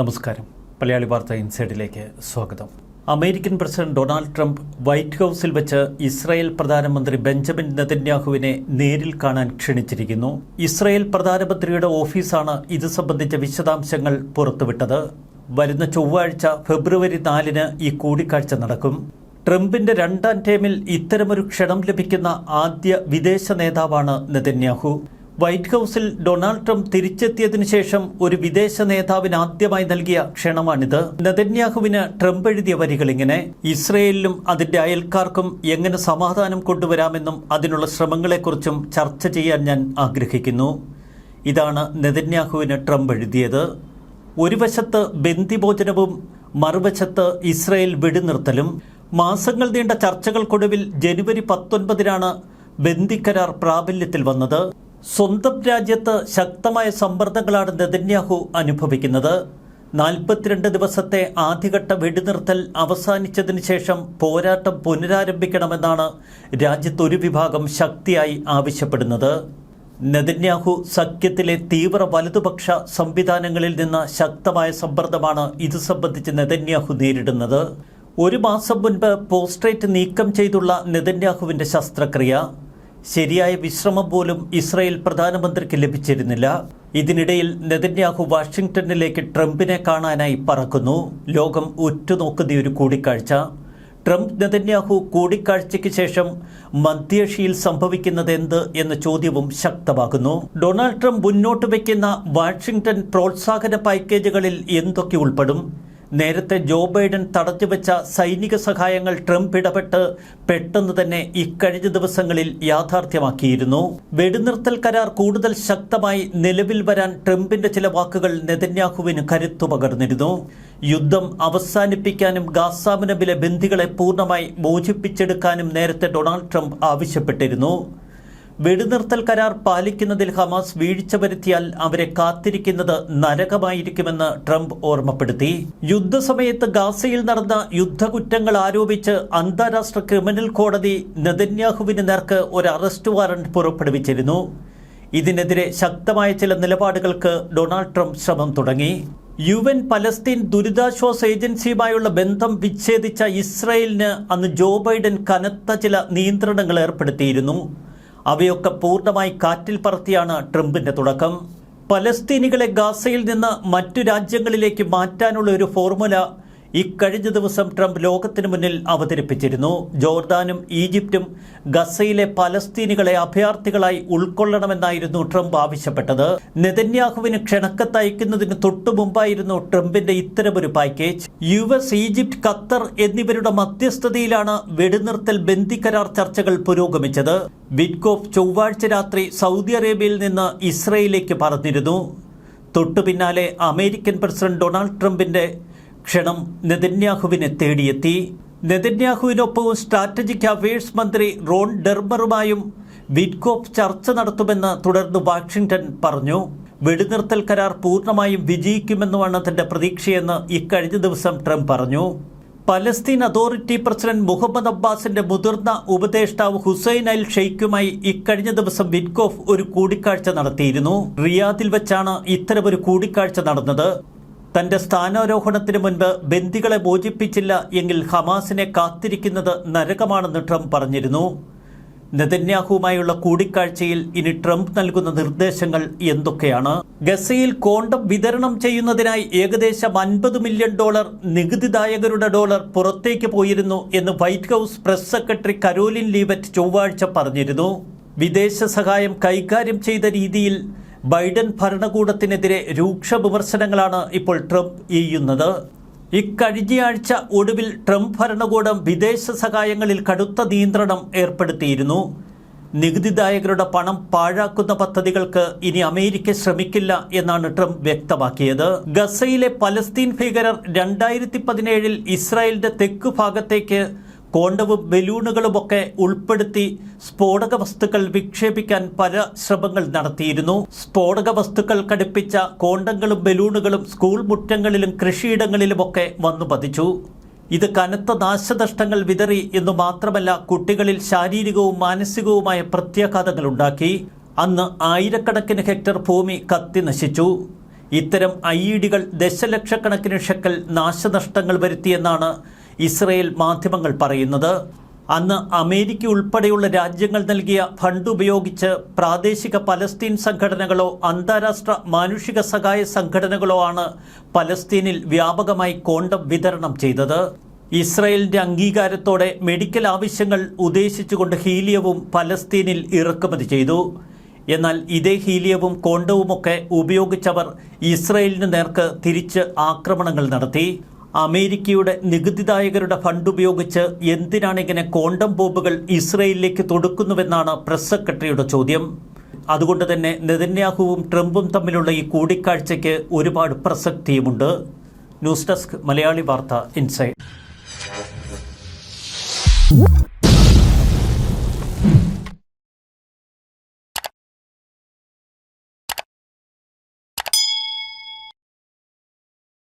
നമസ്കാരം. മലയാളി വാർത്ത ഇൻസൈഡിലേക്ക് സ്വാഗതം. American president Donald Trump White ഹൗസിൽ വെച്ച് ഇസ്രായേൽ പ്രധാനമന്ത്രി ബെഞ്ചമിൻ നെതന്യാഹുവിനെ നേരിൽ കാണാൻ ക്ഷണിച്ചിരിക്കുന്നു. ഇസ്രായേൽ പ്രധാനമന്ത്രിയുടെ ഓഫീസാണ് ഇത് സംബന്ധിച്ച വിശദാംശങ്ങൾ പുറത്തുവിട്ടത്. വരുന്ന ചൊവ്വാഴ്ച ഫെബ്രുവരി നാലിന് ഈ കൂടിക്കാഴ്ച നടക്കും. ട്രംപിന്റെ രണ്ടാം ടേമിൽ ഇത്തരമൊരു ക്ഷണം ലഭിക്കുന്ന ആദ്യ വിദേശ നേതാവാണ് നെതന്യാഹു. വൈറ്റ് ഹൌസിൽ ഡൊണാൾഡ് ട്രംപ് തിരിച്ചെത്തിയതിനു ശേഷം ഒരു വിദേശ നേതാവിന് ആദ്യമായി നൽകിയ ക്ഷണമാണിത്. നെതന്യാഹുവിന് ട്രംപ് എഴുതിയ വരികൾ ഇങ്ങനെ ഇസ്രയേലിലും അതിന്റെ അയൽക്കാർക്കും എങ്ങനെ സമാധാനം കൊണ്ടുവരാമെന്നും അതിനുള്ള ശ്രമങ്ങളെക്കുറിച്ചും ചർച്ച ചെയ്യാൻ ഞാൻ ആഗ്രഹിക്കുന്നു. ഇതാണ് നെതന്യാഹുവിന് ട്രംപ് എഴുതിയത്. ഒരു വശത്ത് ബന്ദിഭോജനവും മറുവശത്ത് ഇസ്രയേൽ വെടിനിർത്തലും. മാസങ്ങൾ നീണ്ട ചർച്ചകൾക്കൊടുവിൽ ജനുവരി പത്തൊൻപതിനാണ് ബന്ദിക്കരാർ പ്രാബല്യത്തിൽ വന്നത്. സ്വന്തം രാജ്യത്ത് ശക്തമായ സമ്മർദ്ദങ്ങളാണ് നെതന്യാഹു അനുഭവിക്കുന്നത്. നാൽപ്പത്തിരണ്ട് ദിവസത്തെ ആദ്യഘട്ട വെടിനിർത്തൽ അവസാനിച്ചതിന് ശേഷം പോരാട്ടം പുനരാരംഭിക്കണമെന്നാണ് രാജ്യത്ത് ഒരു വിഭാഗം ശക്തിയായി ആവശ്യപ്പെടുന്നത്. നെതന്യാഹു സഖ്യത്തിലെ തീവ്ര വലതുപക്ഷ സംവിധാനങ്ങളിൽ നിന്ന് ശക്തമായ സമ്മർദ്ദമാണ് ഇത് സംബന്ധിച്ച് നെതന്യാഹു നേരിടുന്നത്. ഒരു മാസം മുൻപ് പോസ്ട്രേറ്റ് നീക്കം ചെയ്തുള്ള നെതന്യാഹുവിന്റെ ശസ്ത്രക്രിയ ശരിയായ വിശ്രമം പോലും ഇസ്രായേൽ പ്രധാനമന്ത്രിക്ക് ലഭിച്ചിരുന്നില്ല. ഇതിനിടയിൽ നെതന്യാഹു വാഷിംഗ്ടണിലേക്ക് ട്രംപിനെ കാണാനായി പറക്കുന്നു. ലോകം ഉറ്റുനോക്കുന്ന ഒരു കൂടിക്കാഴ്ച. ട്രംപ് നെതന്യാഹു കൂടിക്കാഴ്ചയ്ക്ക് ശേഷം മധ്യേഷ്യയിൽ സംഭവിക്കുന്നത് എന്ത് എന്ന ചോദ്യവും ശക്തമാകുന്നു. ഡൊണാൾഡ് ട്രംപ് മുന്നോട്ട് വയ്ക്കുന്ന വാഷിംഗ്ടൺ പ്രോത്സാഹന പാക്കേജുകളിൽ എന്തൊക്കെ ഉൾപ്പെടും? നേരത്തെ ജോ ബൈഡൻ തടഞ്ഞുവെച്ച സൈനിക സഹായങ്ങൾ ട്രംപ് ഇടപെട്ട് പെട്ടെന്ന് തന്നെ ഇക്കഴിഞ്ഞ ദിവസങ്ങളിൽ യാഥാർത്ഥ്യമാക്കിയിരുന്നു. വെടിനിർത്തൽ കരാർ കൂടുതൽ ശക്തമായി നിലവിൽ വരാൻ ട്രംപിന്റെ ചില വാക്കുകൾ നെതന്യാഹുവിന് കരുത്തു പകർന്നിരുന്നു. യുദ്ധം അവസാനിപ്പിക്കാനും ഗാസാമിനബിലെ ബന്ധികളെ പൂർണമായി മോചിപ്പിച്ചെടുക്കാനും നേരത്തെ ഡൊണാൾഡ് ട്രംപ് ആവശ്യപ്പെട്ടിരുന്നു. വെടിനിർത്തൽ കരാർ പാലിക്കുന്നതിൽ ഹമാസ് വീഴ്ച വരുത്തിയാൽ അവരെ കാത്തിരിക്കുന്നത് നരകമായിരിക്കുമെന്ന് ട്രംപ് ഓർമ്മപ്പെടുത്തി. യുദ്ധസമയത്ത് ഗാസയിൽ നടന്ന യുദ്ധകുറ്റങ്ങൾ ആരോപിച്ച് അന്താരാഷ്ട്ര ക്രിമിനൽ കോടതി നെതന്യാഹുവിന് നേർക്ക് ഒരു അറസ്റ്റ് വാറന്റ് പുറപ്പെടുവിച്ചിരുന്നു. ഇതിനെതിരെ ശക്തമായ ചില നിലപാടുകൾക്ക് ഡൊണാൾഡ് ട്രംപ് ശ്രമം തുടങ്ങി. യു എൻ പലസ്തീൻ ദുരിതാശ്വാസ ഏജൻസിയുമായുള്ള ബന്ധം വിച്ഛേദിച്ച ഇസ്രയേലിന് അന്ന് ജോ ബൈഡൻ കനത്ത ചില നിയന്ത്രണങ്ങൾ ഏർപ്പെടുത്തിയിരുന്നു. അവയൊക്കെ പൂർണമായി കാറ്റിൽ പറത്തിയാണ് ട്രംപിന്റെ തുടക്കം. പലസ്തീനികളെ ഗാസയിൽ നിന്ന് മറ്റു രാജ്യങ്ങളിലേക്ക് മാറ്റാനുള്ള ഒരു ഫോർമുല ഇക്കഴിഞ്ഞ ദിവസം ട്രംപ് ലോകത്തിന് മുന്നിൽ അവതരിപ്പിച്ചിരുന്നു. ജോർദാനും ഈജിപ്തും ഗസയിലെ പലസ്തീനികളെ അഭയാർത്ഥികളായി ഉൾക്കൊള്ളണമെന്നായിരുന്നു ട്രംപ് ആവശ്യപ്പെട്ടത്. നെതന്യാഹുവിന് ക്ഷണക്കത്തയക്കുന്നതിന് തൊട്ടു മുമ്പായിരുന്നു ട്രംപിന്റെ ഇത്തരമൊരു package U S Egypt Qatar എന്നിവരുടെ മധ്യസ്ഥതയിലാണ് വെടിനിർത്തൽ ബന്ദിക്കരാർ കരാർ ചർച്ചകൾ പുരോഗമിച്ചത്. വിറ്റ്കോഫ് ചൊവ്വാഴ്ച രാത്രി സൗദി അറേബ്യയിൽ നിന്ന് ഇസ്രയേലിലേക്ക് പറഞ്ഞിരുന്നു തൊട്ടു പിന്നാലെ അമേരിക്കൻ പ്രസിഡന്റ് ഡൊണാൾഡ് ട്രംപിന്റെ ക്ഷണം നെതന്യാഹുവിനെ തേടിയെത്തി. നെതന്യാഹുവിനൊപ്പവും സ്ട്രാറ്റജിക് അഫയേഴ്സ് മന്ത്രി റോൺ ഡെർമറുമായും വിറ്റ്കോഫ് ചർച്ച നടത്തുമെന്ന് തുടർന്ന് വാഷിംഗ്ടൺ പറഞ്ഞു. വെടിനിർത്തൽ കരാർ പൂർണമായും വിജയിക്കുമെന്നുമാണ് തന്റെ പ്രതീക്ഷയെന്ന് ഇക്കഴിഞ്ഞ ദിവസം ട്രംപ് പറഞ്ഞു. പലസ്തീൻ അതോറിറ്റി പ്രസിഡന്റ് മുഹമ്മദ് അബ്ബാസിന്റെ മുതിർന്ന ഉപദേഷ്ടാവ് ഹുസൈൻ അൽ ഷെയ്ഖുമായി ഇക്കഴിഞ്ഞ ദിവസം വിറ്റ്കോഫ് ഒരു കൂടിക്കാഴ്ച നടത്തിയിരുന്നു. റിയാദിൽ വെച്ചാണ് ഇത്തരമൊരു കൂടിക്കാഴ്ച നടന്നത്. തന്റെ സ്ഥാനാരോഹണത്തിന് മുൻപ് ബന്ദികളെ മോചിപ്പിച്ചില്ല എങ്കിൽ ഹമാസിനെ കാത്തിരിക്കുന്നത് നരകമാണെന്ന് ട്രംപ് പറഞ്ഞിരുന്നു. നെതന്യാഹുവുമായുള്ള കൂടിക്കാഴ്ചയിൽ ഇനി ട്രംപ് നൽകുന്ന നിർദ്ദേശങ്ങൾ എന്തൊക്കെയാണ്? ഗസയിൽ കോണ്ടം വിതരണം ചെയ്യുന്നതിനായി ഏകദേശം അൻപത് മില്യൺ ഡോളർ നികുതിദായകരുടെ ഡോളർ പുറത്തേക്ക് പോയിരുന്നു എന്ന് White House press secretary Karoline Leavitt ചൊവ്വാഴ്ച പറഞ്ഞിരുന്നു. വിദേശ സഹായം കൈകാര്യം ചെയ്ത രീതിയിൽ ബൈഡൻ ഭരണകൂടത്തിനെതിരെ രൂക്ഷ വിമർശനങ്ങളാണ് ഇപ്പോൾ ട്രംപ് ചെയ്യുന്നത് ഇക്കഴിഞ്ഞയാഴ്ച ഒടുവിൽ ട്രംപ് ഭരണകൂടം വിദേശ സഹായങ്ങളിൽ കടുത്ത നിയന്ത്രണം ഏർപ്പെടുത്തിയിരുന്നു. നികുതിദായകരുടെ പണം പാഴാക്കുന്ന പദ്ധതികൾക്ക് ഇനി അമേരിക്ക ശ്രമിക്കില്ല എന്നാണ് ട്രംപ് വ്യക്തമാക്കിയത്. ഗസയിലെ പലസ്തീൻ ഭീകരർ രണ്ടായിരത്തി പതിനേഴിൽ ഇസ്രായേലിന്റെ തെക്ക് ഭാഗത്തേക്ക് കോണ്ടവും ബലൂണുകളുമൊക്കെ ഉൾപ്പെടുത്തി സ്ഫോടക വസ്തുക്കൾ വിക്ഷേപിക്കാൻ പല ശ്രമങ്ങൾ നടത്തിയിരുന്നു. സ്ഫോടക വസ്തുക്കൾ ഘടിപ്പിച്ച കോണ്ടങ്ങളും ബലൂണുകളും സ്കൂൾ മുറ്റങ്ങളിലും കൃഷിയിടങ്ങളിലുമൊക്കെ വന്നു പതിച്ചു. ഇത് കനത്ത നാശനഷ്ടങ്ങൾ വിതറി എന്നു മാത്രമല്ല കുട്ടികളിൽ ശാരീരികവും മാനസികവുമായ പ്രത്യാഘാതങ്ങൾ ഉണ്ടാക്കി. അന്ന് ആയിരക്കണക്കിന് ഹെക്ടർ ഭൂമി കത്തി നശിച്ചു. ഇത്തരം ഐ ഇ ഡികൾ ദശലക്ഷക്കണക്കിന് ഷെക്കൽ നാശനഷ്ടങ്ങൾ വരുത്തിയെന്നാണ് ഇസ്രയേൽ മാധ്യമങ്ങൾ പറയുന്നത് അന്ന് അമേരിക്ക ഉൾപ്പെടെയുള്ള രാജ്യങ്ങൾ നൽകിയ ഫണ്ട് ഉപയോഗിച്ച് പ്രാദേശിക പലസ്തീൻ സംഘടനകളോ അന്താരാഷ്ട്ര മാനുഷിക സഹായ സംഘടനകളോ ആണ് പലസ്തീനിൽ വ്യാപകമായി കോണ്ടം വിതരണം ചെയ്തത്. ഇസ്രയേലിന്റെ അംഗീകാരത്തോടെ മെഡിക്കൽ ആവശ്യങ്ങൾ ഉദ്ദേശിച്ചുകൊണ്ട് ഹീലിയവും പലസ്തീനിൽ ഇറക്കുമതി ചെയ്തു. എന്നാൽ ഇതേ ഹീലിയവും കോണ്ടവുമൊക്കെ ഉപയോഗിച്ചവർ ഇസ്രയേലിന് നേർക്ക് തിരിച്ച് ആക്രമണങ്ങൾ നടത്തി. അമേരിക്കയുടെ നികുതിദായകരുടെ ഫണ്ട് ഉപയോഗിച്ച് എന്തിനാണ് ഇങ്ങനെ കോണ്ടം ബോംബുകൾ ഇസ്രയേലിലേക്ക് തൊടുക്കുന്നുവെന്നാണ് പ്രസ് സെക്രട്ടറിയുടെ ചോദ്യം. അതുകൊണ്ട് തന്നെ നെതന്യാഹുവും ട്രംപും തമ്മിലുള്ള ഈ കൂടിക്കാഴ്ചയ്ക്ക് ഒരുപാട് പ്രസക്തിയുമുണ്ട്. ന്യൂസ് ഡെസ്ക് മലയാളി വാർത്ത ഇൻസൈഡ്.